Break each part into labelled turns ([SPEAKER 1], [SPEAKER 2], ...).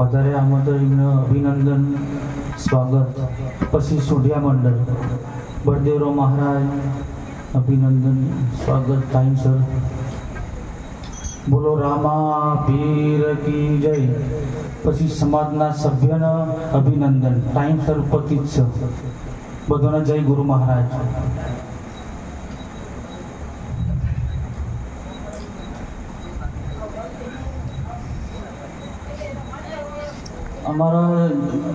[SPEAKER 1] પધારે આમંત્રણ અભિનંદન, સ્વાગત. પછી સોઢિયા મંડળ. બળદેવરાવ મહારાજ, અભિનંદન, સ્વાગત. ટાઈમસર બોલો, રામા પીર કી જય. પછી સમાજના સભ્યના અભિનંદન. ટાઈમ સર ઉપસ્થિત છે બધાને જય ગુરુ મહારાજ. અમારા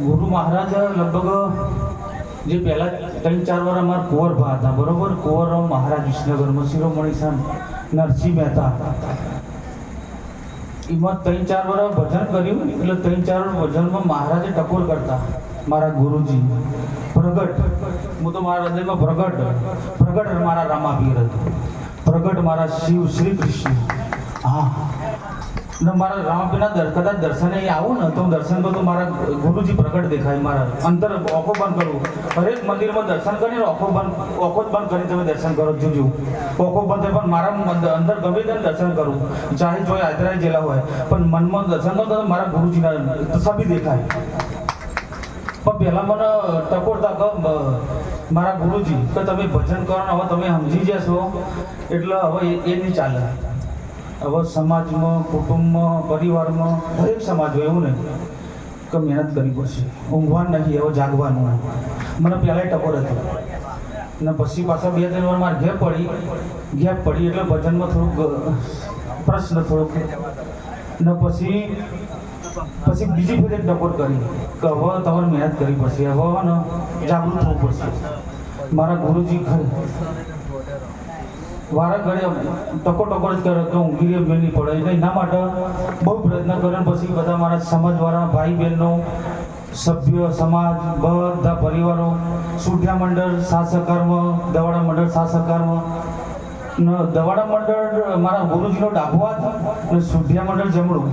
[SPEAKER 1] ગુરુ મહારાજ લગભગ જે પહેલા ત્રણ ચાર વાર અમારા કુંવરભા હતા, બરોબર? કુંવરરાવ મહારાજ વિસનગરમાં શિરોમણી સંત નરસિંહ મહેતા. એમાં ત્રણ ચાર વાર ભજન કર્યું, એટલે ત્રણ ચાર વાર ભજનમાં મહારાજે ટકોર કરતા, મારા ગુરુજી. પ્રગટ. હું તો મારા હૃદયમાં પ્રગટ. પ્રગટ મારા રામાપીર હતું. પ્રગટ મારા શિવ શ્રી કૃષ્ણ. હા. ને મારા રામપીના કદાચ દર્શને આવું ને, તો દર્શન તો મારા ગુરુજી પ્રગટ દેખાય મારા. અંતર ઓખો બંધ કરું. હરેક મંદિરમાં દર્શન કરીને ઓખો બંધ ઓખો જ બંધ કરીને તમે દર્શન કરો જોજો. ઓખો બંધ પણ મારા અંદર ગમે તેને દર્શન કરું. ચાહે જો યાત્રાએ જેલા હોય. પણ મનમાં દર્શન કરું તો મારા ગુરુજીના સભી દેખાય. પણ પહેલા મને ટકોરતા મારા ગુરુજી કે તમે ભજન કરો હવે તમે સમજી જશો. એટલે હવે એ નહીં ચાલે. હવે સમાજમાં, કુટુંબમાં, પરિવારમાં, દરેક સમાજ હોય એવું નહીં કે મહેનત કરવી પડશે. ઊંઘવાનું નથી હવે જાગવાનું. મને પહેલાંય ટકોર હતી. ને પછી પાછા બે, ત્રણ વાર મારે ઘેર પડી. ઘેર પડી એટલે ભજનમાં થોડુંક પ્રશ્ન થોડોક. ને પછી પછી બીજી ફેર ટકોર કરી કે હવે તમારે મહેનત કરવી પડશે. હવે ને જાગૃત થવું પડશે. મારા ગુરુજી ખરે વારા ઘડે ટકો ટકો જ કરે તો ઊંઘી મેળ નહીં પડે એટલે એના માટે બહુ પ્રયત્ન કર્યો પછી બધા મારા સમાજવાળા ભાઈ બહેનો સભ્ય, સમાજ, બધા પરિવારો સુઠિયા મંડળ સાસકારમાં દવાડા મંડળ સાસકારમાં ને, દવાડા મંડળ, મારા ગુરુજીનો ડાબો હાથ ને સુઠિયા મંડળ જમણું.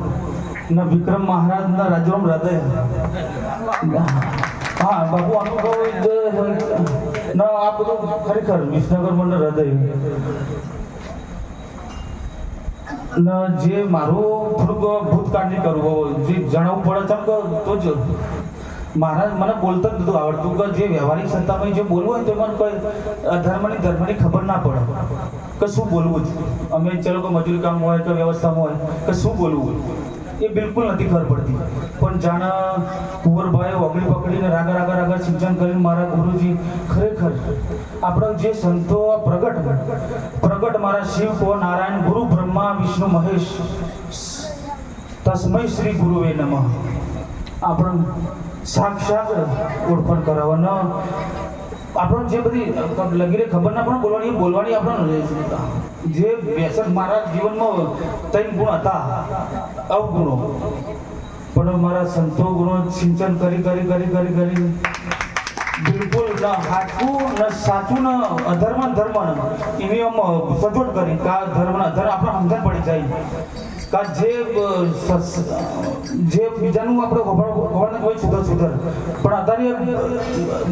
[SPEAKER 1] ને વિક્રમ મહારાજના રાજ્યમ હૃદય. હા, બાપુ અનુભવ ના, આ બધું ખરેખર વિસનગર મંડળ હૃદય. ના, જે મારું થોડુંક ભૂતકાળની કરવું જે જણાવવું પડે છે તો જ. મારા મને બોલતા નતું આવડતું કે જે વ્યવહારિક સત્તામાં જે બોલવું હોય તો મને કોઈ અધર્મની ધર્મની ખબર ના પડે. કે શું બોલવું છે? અમે ચલો કે મજૂરી કામ હોય કે વ્યવસ્થામાં હોય, કે શું બોલવું એ બિલકુલ નથી ખબર પડતી. પણ જાણા કુંવરભાઈ ઓગળી પકડીને રાગા રાગા રાગા સિંચન કરીને મારા ગુરુજી ખરેખર આપણા જે સંતો પ્રગટ પ્રગટ મારા શિવ કો નારાયણ, ગુરુ બ્રહ્મા, વિષ્ણુ, મહેશ, તસ્મય શ્રી ગુરુવે નમઃ. આપણ સાક્ષાત ઓળખાણ કરાવવાનો આપણને જે બધી લગીરે ખબર ના પણ બોલવાની બોલવાની આપણને જે વ્યસન મારા જીવનમાં ત્રણ ગુણ હતા, અવગુણો. પણ મારા સંતો ગુણો સિંચન કરી કરી કરી કરી કરી. બિલકુલ ન હાચું, ન સાચું, ન અધર્મ ધર્મ એવી આમ સજોડ કરી કે આ ધર્મ, અધર્મ આપણે સમજણ પડી જાય. જે જે બીજાનું આપણે ખબર હોય સુધર સુધર પણ અત્યારે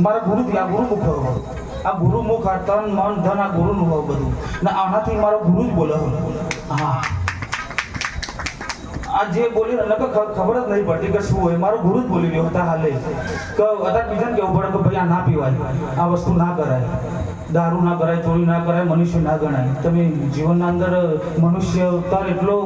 [SPEAKER 1] મારા ગુરુ આ ગુરુ મુખ આ ગુરુમુખ આ તન, મન, ધન, આ ગુરુનું હોય બધું. ને આનાથી મારો ગુરુ જ બોલે હા. આ જે બોલી ને ખબર જ નહીં પડતી કે શું હોય. મારો ગુરુ જ બોલી રહ્યો હતા હાલે. કે અત્યારે બીજાને કેવું પડે કે ભાઈ આ ના પીવાય. આ વસ્તુ ના કરાય. દારૂ ના કરાય, ચોરી ના કરાય, મનુષ્ય ના ગણાય. તમે જીવનના અંદર મનુષ્ય અવતાર એટલો